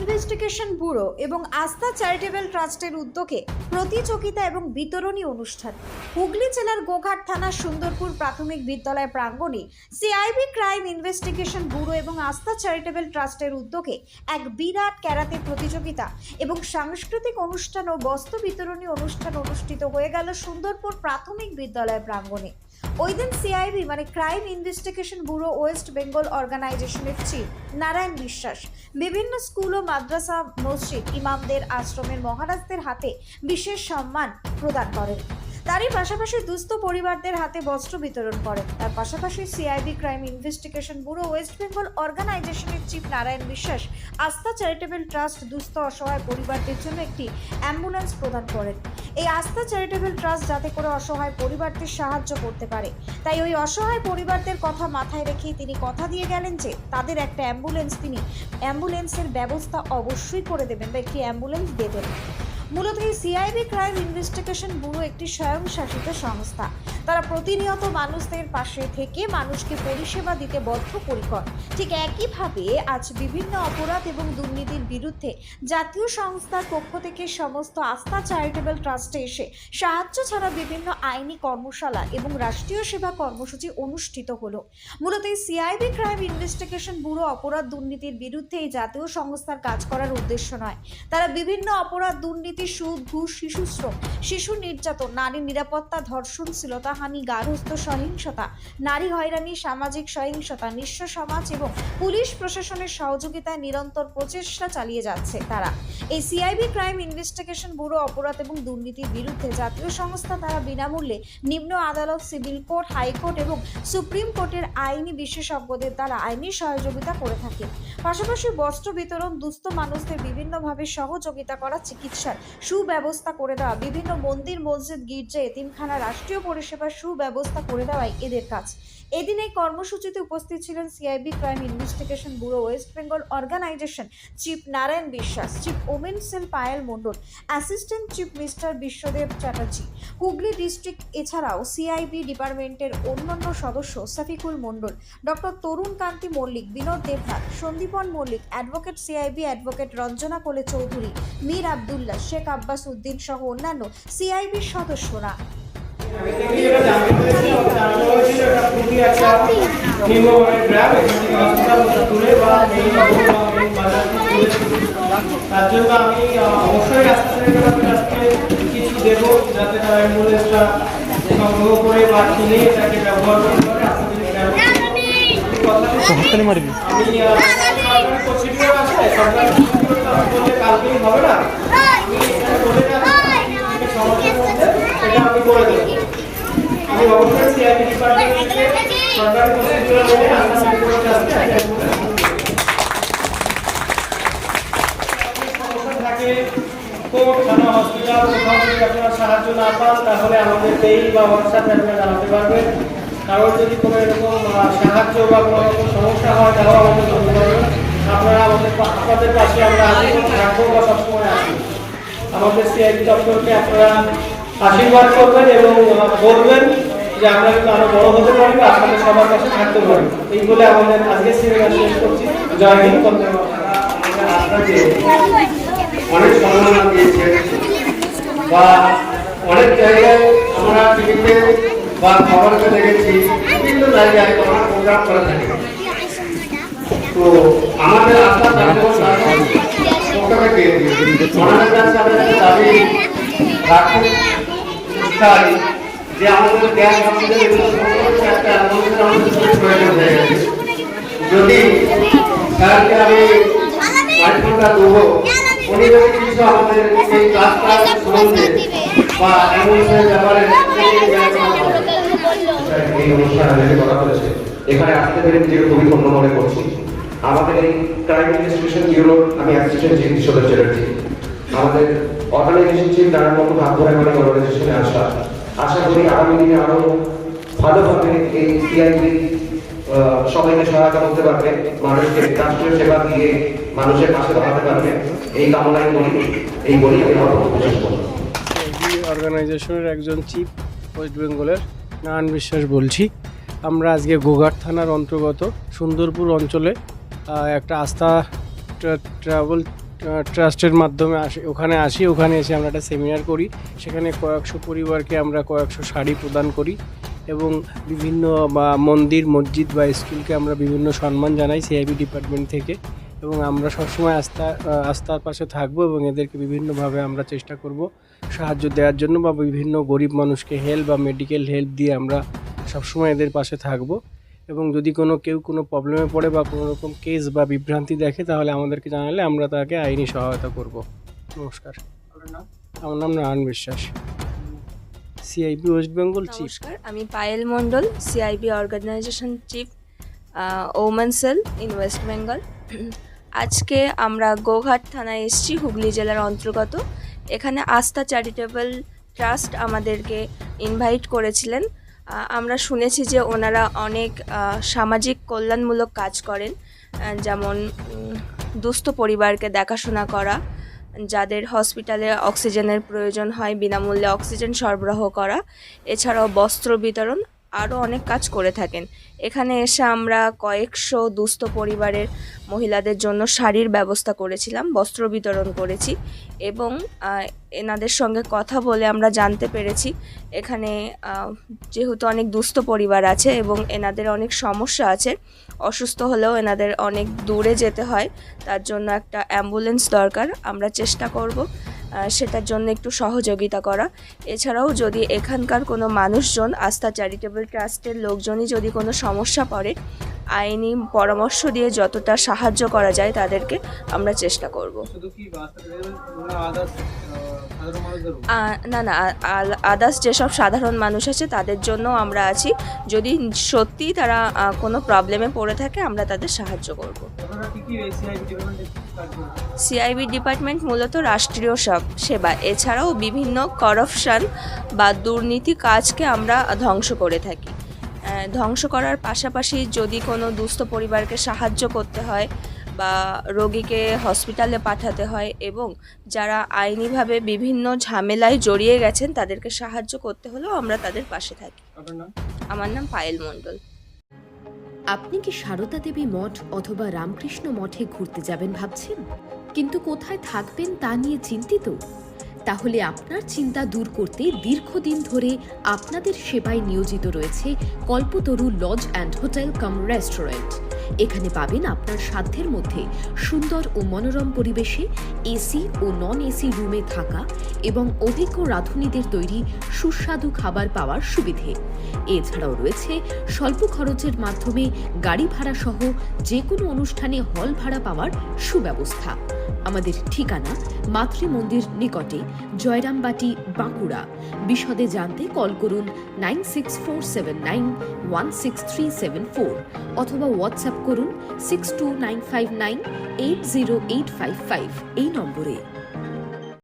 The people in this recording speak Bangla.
ইনভেস্টিগেশন ব্যুরো এবং আস্থা চ্যারিটেবল ট্রাস্টের উদ্যোগে প্রতিযোগিতা এবং বিতরণী অনুষ্ঠান। হুগলি জেলার গোঘাট থানার সুন্দরপুর প্রাথমিক বিদ্যালয় প্রাঙ্গণে সিআইবি ক্রাইম ইনভেস্টিগেশন ব্যুরো এবং আস্থা চ্যারিটেবল ট্রাস্টের উদ্যোগে এক বিরাট ক্যারাতে প্রতিযোগিতা এবং সাংস্কৃতিক অনুষ্ঠান ও বস্ত্র বিতরণী অনুষ্ঠান অনুষ্ঠিত হয়ে গেল সুন্দরপুর প্রাথমিক বিদ্যালয় প্রাঙ্গণে। ওই দিন সিআইবি মানে crime investigation bureau West Bengal অর্গানাইজেশনের চিফ নারায়ণ বিশ্বাস বিভিন্ন স্কুল ও মাদ্রাসা মসজিদ ইমামদের আশ্রমের মহারাজদের হাতে বিশেষ সম্মান প্রদান করেন। তারই পাশাপাশি দুস্থ পরিবারদের হাতে বস্ত্র বিতরণ করেন। তার পাশাপাশি CIB crime investigation bureau West Bengal অর্গানাইজেশনের চিফ নারায়ণ বিশ্বাস আস্থা চ্যারিটেবল ট্রাস্ট দুস্থ অসহায় পরিবারদের জন্য একটি অ্যাম্বুলেন্স প্রদান করেন। এই আস্থা চ্যারিটেবল ট্রাস্ট যাতে করে অসহায় পরিবারদের সাহায্য করতে পারে। তাই ওই অসহায় পরিবারদের কথা মাথায় রেখেই তিনি কথা দিয়ে গেলেন যে, তাদের একটা অ্যাম্বুলেন্স তিনি অ্যাম্বুলেন্সের ব্যবস্থা অবশ্যই করে দেবেন বা একটি অ্যাম্বুলেন্স দেবেন। মূলত এই সিআইবি ক্রাইম ইনভেস্টিগেশন ব্যুরো একটি স্বয়ংশাসিত সংস্থা। তারা প্রতিনিয়ত মানুষদের পাশে থেকে মানুষকে পরিষেবা দিতে বদ্ধপরিকর। ঠিক একইভাবে আজ বিভিন্ন অপরাধ এবং দুর্নীতির বিরুদ্ধে জাতীয় সংস্থার পক্ষ থেকে সমস্ত আস্থা চ্যারিটেবল ট্রাস্টে এসে সাহায্য ছাড়া বিভিন্ন আইনি কর্মশালা এবং রাষ্ট্রীয় সেবা কর্মসূচি অনুষ্ঠিত হলো। মূলত এই সিআইবি ক্রাইম ইনভেস্টিগেশন ব্যুরো অপরাধ দুর্নীতির বিরুদ্ধে এই জাতীয় সংস্থার কাজ করার উদ্দেশ্য নয়। তারা বিভিন্ন অপরাধ, দুর্নীতি, সুদ, ঘুষ শিশু শ্রম শিশু নির্যাতন নারী নিরাপত্তা ধর্ষণ শ্লীলতাহানি গার্হস্থ্য সহিংসতা, নারী হয়রানি, সামাজিক সহিংসতা, নিঃস্ব সমাজ এবং পুলিশ প্রশাসনের সহযোগিতায় নিরন্তর প্রচেষ্টা চালিয়ে যাচ্ছে তারা। এই সিআইবি ক্রাইম ইনভেস্টিগেশন ব্যুরো অপরাধ এবং দুর্নীতির বিরুদ্ধে জাতীয় সংস্থা দ্বারা বিনামূল্যে নিম্ন আদালত, সিভিল কোর্ট, হাইকোর্ট এবং সুপ্রিম কোর্টের আইনি বিশেষজ্ঞদের দ্বারা আইনি সহযোগিতা করে থাকে। পাশাপাশি বস্ত্র বিতরণ দুস্থ মানুষদের বিভিন্নভাবে সহযোগিতা করা চিকিৎসার সুব্যবস্থা করে দেওয়া, বিভিন্ন মন্দির, মসজিদ, গির্জা, এতিমখানা, রাষ্ট্রীয় পরিষেবার সুব্যবস্থা করে দেওয়াই এদের কাজ। এদিন এই কর্মসূচিতে উপস্থিত ছিলেন CIB crime investigation bureau West Bengal organisation chief Narayan Biswas chief women cell Payel Mondal assistant chief mister Biswadeb Chatterjee Hooghly district এছাড়াও সিআইবি ডিপার্টমেন্টের অন্যান্য সদস্য Safikul Mondal doctor Tarun Kanti Mallick Binod Debnath Sandipan Mallick advocate CIB advocate Ranjana Kole Chowdhury Mir Abdullah Sheikh Abbas Uddin সহ অন্যান্য সিআইবির সদস্যরা। একটা নিম্নমানের গ্রাম এখান থেকে বা ছিল। তার জন্য আমি অবশ্যই কিছু দেবো যাতে তারা অ্যাম্বুলেন্সটা সংগ্রহ করে বা কিনে তাকে ব্যবহার করতে পারে হাততালি মারবি কালকেই হবে না। আমি করে দেবো। সাহায্য না পান তাহলে আমাদের মেইল বা হোয়াটসঅ্যাপে জানাতে পারবেন কারোর যদি কোনো এরকম সাহায্য বা কোনো সমস্যা হয় তাহলে আমাদের আপনারা আমাদের আপনাদের পাশে আমরা আছি থাকব বা সবসময় আছি আমাদের সিআইডি দপ্তরকে আপনারা আশীর্বাদ করবেন এবং বলবেন যে আমরা কিন্তু আরও বড় হতে পারি বা আপনাদের সবার কাছে থাকতে পারি। এই বলে আমাদের আজকে সিনেমা শেষ করছি। জয় হিন্দ। আপনাকে অনেক সম্মাননা দিয়েছে বা অনেক জায়গায় আমরা টিভিতে বা খবরকে দেখেছি, বিভিন্ন জায়গায় আমরা প্রোগ্রাম করে থাকি। তো আমাদের পক্ষ থেকে ওনাদের কাছে আমরা দাবি রাখতে চাই যে আমাদের গ্যাস আমাদের প্রয়োজন হয়ে গেছে যদি স্যারকে আমি পাঁচ ঘণ্টা উনি যদি কিছু আমাদের এই ক্লাসটা সম্বন্ধে বা অ্যাম্বুলেন্সের ব্যাপারে এই অনুষ্ঠান আয়োজন করা হয়েছে, এখানে আসতে পেরে নিজেকে খুবই ধন্য মনে করছি। আমাদের এই ক্রাইম ইনভেস্টিগেশন ব্যুরোর আমি অ্যাসিস্ট্যান্ট চিফ কিশোর চ্যাটার্জি আমাদের অর্গানাইজেশন চিফ তার মতো ভাগ ধরে মানে অর্গানাইজেশনে আসা আশা করি আগামী দিনে আরও ভালোভাবে এই সিআইবি সবাইকে সহায়তা করতে পারবে, মানুষকে রাষ্ট্রীয় সেবা দিয়ে মানুষের পাশে দাঁড়াতে পারবে। এই কামনাই করি, এই বলি আমি আমার শেষ করলাম। অর্গানাইজেশনের একজন চিফ, ওয়েস্ট বেঙ্গলের, নারায়ণ বিশ্বাস বলছি। আমরা আজকে গোঘাট থানার অন্তর্গত সুন্দরপুর অঞ্চলে একটা আস্থা ট্রাভেল ট্রাস্টের মাধ্যমে আসি, ওখানে আসি, ওখানে এসে আমরা একটা সেমিনার করি। সেখানে কয়েকশো পরিবারকে আমরা কয়েকশো শাড়ি প্রদান করি এবং বিভিন্ন, বা মন্দির, মসজিদ বা স্কুলকে আমরা বিভিন্ন সম্মান জানাই সিআইবি ডিপার্টমেন্ট থেকে এবং আমরা সবসময় আস্থা, আস্থার পাশে থাকব এবং এদেরকে বিভিন্নভাবে আমরা চেষ্টা করব সাহায্য দেওয়ার জন্য বা বিভিন্ন গরিব মানুষকে হেল্প বা মেডিকেল হেল্প দিয়ে আমরা সবসময় এদের পাশে থাকব। এবং যদি কোনো কেউ কোনো প্রবলেমে পড়ে বা কোনো রকম কেস বা বিভ্রান্তি দেখে তাহলে আমাদেরকে জানালে আমরা তাকে আইনি সহায়তা করব। নমস্কার। আমার নাম নারায়ণ বিশ্বাস। সিআইপি ওয়েস্ট বেঙ্গল চিফ নমস্কার আমি Payel Mondal CIB organisation chief women cell in West Bengal আজকে আমরা গোঘাট থানায় এসেছি হুগলি জেলার অন্তর্গত। এখানে আস্থা চ্যারিটেবল ট্রাস্ট আমাদেরকে ইনভাইট করেছিলেন। আমরা শুনেছি যে ওনারা অনেক সামাজিক কল্যাণমূলক কাজ করেন যেমন দুস্থ পরিবারকে দেখাশোনা করা, যাদের হসপিটালে অক্সিজেনের প্রয়োজন হয়, বিনামূল্যে অক্সিজেন সরবরাহ করা, এছাড়াও বস্ত্র বিতরণ আরও অনেক কাজ করে থাকেন। এখানে এসে আমরা কয়েকশো দুস্থ পরিবারের মহিলাদের জন্য শাড়ির ব্যবস্থা করেছিলাম, বস্ত্র বিতরণ করেছি এবং এনাদের সঙ্গে কথা বলে আমরা জানতে পেরেছি। এখানে যেহেতু অনেক দুস্থ পরিবার আছে এবং এনাদের অনেক সমস্যা আছে, অসুস্থ হলেও এনাদের অনেক দূরে যেতে হয়, তার জন্য একটা অ্যাম্বুলেন্স দরকার। আমরা চেষ্টা করব সেটার জন্য একটু সহযোগিতা করা। এছাড়াও যদি এখানকার কোনো মানুষজন, আস্থা চ্যারিটেবল ট্রাস্টের লোকজনই যদি কোনো সমস্যা পড়ে আইনি পরামর্শ দিয়ে যতটা সাহায্য করা যায় তাদেরকে আমরা চেষ্টা করব। আহ, না না আদার্স যেসব সাধারণ মানুষ আছে তাদের জন্য আমরা আছি। যদি সত্যি তারা কোনো প্রবলেমে পড়ে থাকে আমরা তাদের সাহায্য করব। সিআইবি ডিপার্টমেন্টে মূলত রাষ্ট্রীয় সব সেবা। এছাড়াও বিভিন্ন করাপশন বা দুর্নীতি কাজকে আমরা ধ্বংস করে থাকি। ধ্বংস করার পাশাপাশি যদি কোনো দুস্থ পরিবারকে সাহায্য করতে হয় বা রোগীকে হসপিটালে পাঠাতে হয় এবং যারা আইনিভাবে বিভিন্ন ঝামেলায় জড়িয়ে গেছেন তাদেরকে সাহায্য করতে হলেও আমরা তাদের পাশে থাকি। আমার নাম পায়েল মণ্ডল। আপনি কি সারদা দেবী মঠ অথবা রামকৃষ্ণ মঠে ঘুরতে যাবেন ভাবছেন? কিন্তু কোথায় থাকবেন তা নিয়ে চিন্তিত? তাহলে আপনার চিন্তা দূর করতে দীর্ঘদিন ধরে আপনাদের সেবায় নিয়োজিত রয়েছে Kalpataru lodge and hotel cum restaurant. এখানে পাবেন আপনার সাধ্যের মধ্যে সুন্দর ও মনোরম পরিবেশে এসি ও নন এসি রুমে থাকা এবং অভিজ্ঞ রাঁধুনিদের তৈরি সুস্বাদু খাবার পাওয়ার সুবিধে। এছাড়াও রয়েছে স্বল্প খরচের মাধ্যমে গাড়ি ভাড়া সহ যে কোনো অনুষ্ঠানে হল ভাড়া পাওয়ার সুব্যবস্থা। আমাদের ঠিকানা মাতৃমন্দির নিকটে জয়রামবাটি, বাঁকুড়া। বিশদে জানতে কল করুন nine six four seven nine one six three seven four অথবা হোয়াটসঅ্যাপ করুন six two nine five nine eight zero eight five five এই নম্বরে।